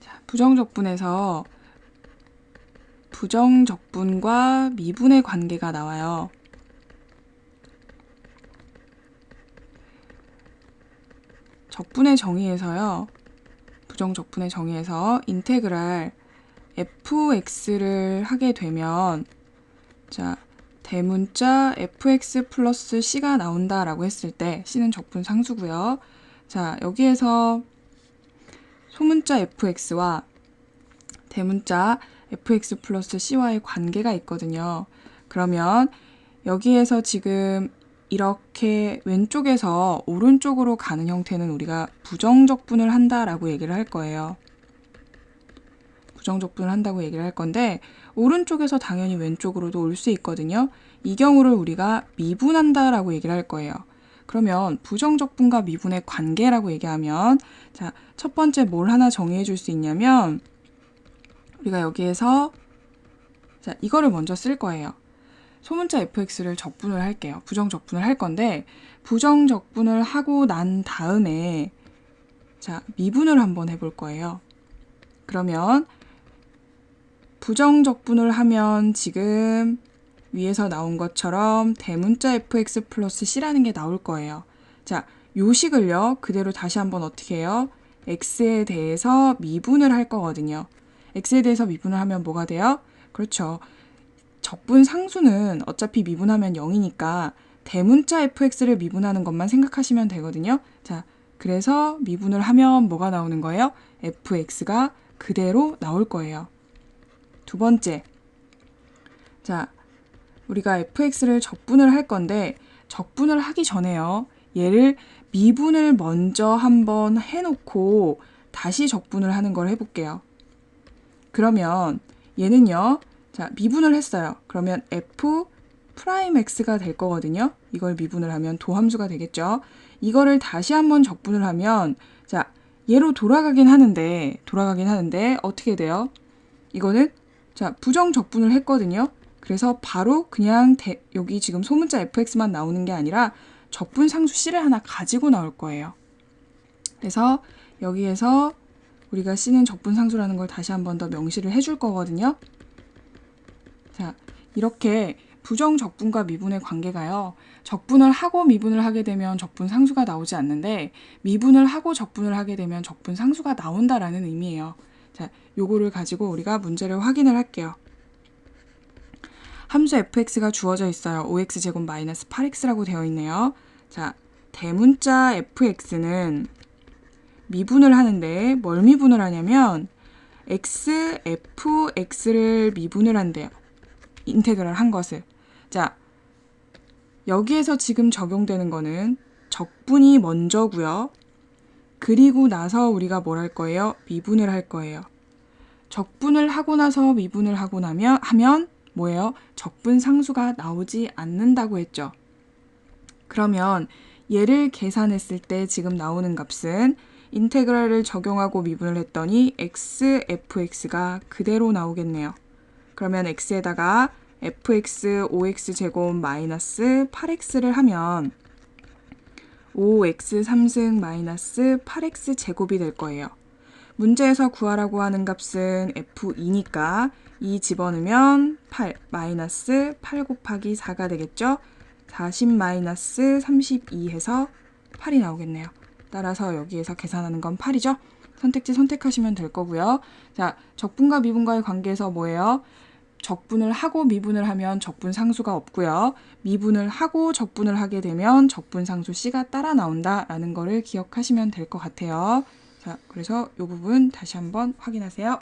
자, 부정적분에서 부정적분과 미분의 관계가 나와요. 적분의 정의에서요. 부정적분의 정의에서 인테그랄 fx를 하게 되면 자 대문자 fx 플러스 c가 나온다라고 했을 때 c는 적분 상수고요. 자 여기에서 소문자 fx와 대문자 fx 플러스 c와의 관계가 있거든요. 그러면 여기에서 지금 이렇게 왼쪽에서 오른쪽으로 가는 형태는 우리가 부정적분을 한다라고 얘기를 할 거예요. 부정적분을 한다고 얘기를 할 건데 오른쪽에서 당연히 왼쪽으로도 올 수 있거든요. 이 경우를 우리가 미분한다라고 얘기를 할 거예요. 그러면 부정적분과 미분의 관계라고 얘기하면 자, 첫 번째 뭘 하나 정의해 줄 수 있냐면 우리가 여기에서 자, 이거를 먼저 쓸 거예요. 소문자 fx를 적분을 할게요. 부정적분을 할 건데 부정적분을 하고 난 다음에 자, 미분을 한번 해볼 거예요. 그러면 부정적분을 하면 지금 위에서 나온 것처럼 대문자 fx 플러스 c라는 게 나올 거예요. 자, 요식을요, 그대로 다시 한번 어떻게 해요? x에 대해서 미분을 할 거거든요. x에 대해서 미분을 하면 뭐가 돼요? 그렇죠. 적분 상수는 어차피 미분하면 0이니까 대문자 fx를 미분하는 것만 생각하시면 되거든요. 자, 그래서 미분을 하면 뭐가 나오는 거예요? fx가 그대로 나올 거예요. 두 번째. 자, 우리가 fx를 적분을 할 건데 적분을 하기 전에요. 얘를 미분을 먼저 한번 해놓고 다시 적분을 하는 걸 해볼게요. 그러면 얘는요. 자, 미분을 했어요. 그러면 f 프라임 x가 될 거거든요. 이걸 미분을 하면 도함수가 되겠죠. 이거를 다시 한번 적분을 하면 자, 얘로 돌아가긴 하는데 돌아가긴 하는데 어떻게 돼요? 이거는 자, 부정 적분을 했거든요. 그래서 바로 그냥 대, 여기 지금 소문자 fx만 나오는 게 아니라 적분 상수 c를 하나 가지고 나올 거예요. 그래서 여기에서 우리가 c는 적분 상수라는 걸 다시 한 번 더 명시를 해줄 거거든요. 자, 이렇게 부정 적분과 미분의 관계가요. 적분을 하고 미분을 하게 되면 적분 상수가 나오지 않는데 미분을 하고 적분을 하게 되면 적분 상수가 나온다라는 의미예요. 자, 요거를 가지고 우리가 문제를 확인을 할게요. 함수 fx가 주어져 있어요. 5x제곱 마이너스 8x라고 되어 있네요. 자, 대문자 fx는 미분을 하는데 뭘 미분을 하냐면 x, f, x를 미분을 한대요. 인테그랄 한 것을. 자, 여기에서 지금 적용되는 거는 적분이 먼저고요. 그리고 나서 우리가 뭘 할 거예요? 미분을 할 거예요. 적분을 하고 나서 미분을 하고 나면 하면 뭐예요? 적분 상수가 나오지 않는다고 했죠. 그러면 얘를 계산했을 때 지금 나오는 값은 인테그랄을 적용하고 미분을 했더니 x, fx가 그대로 나오겠네요. 그러면 x에다가 fx 5x 제곱 마이너스 8x를 하면 5x 3승 마이너스 8x 제곱이 될 거예요. 문제에서 구하라고 하는 값은 f2니까 2 집어넣으면 8 마이너스 8 곱하기 4가 되겠죠? 40 마이너스 32 해서 8이 나오겠네요. 따라서 여기에서 계산하는 건 8이죠? 선택지 선택하시면 될 거고요. 자, 적분과 미분과의 관계에서 뭐예요? 적분을 하고 미분을 하면 적분 상수가 없고요. 미분을 하고 적분을 하게 되면 적분 상수 C가 따라 나온다라는 거를 기억하시면 될 것 같아요. 자, 그래서 이 부분 다시 한번 확인하세요.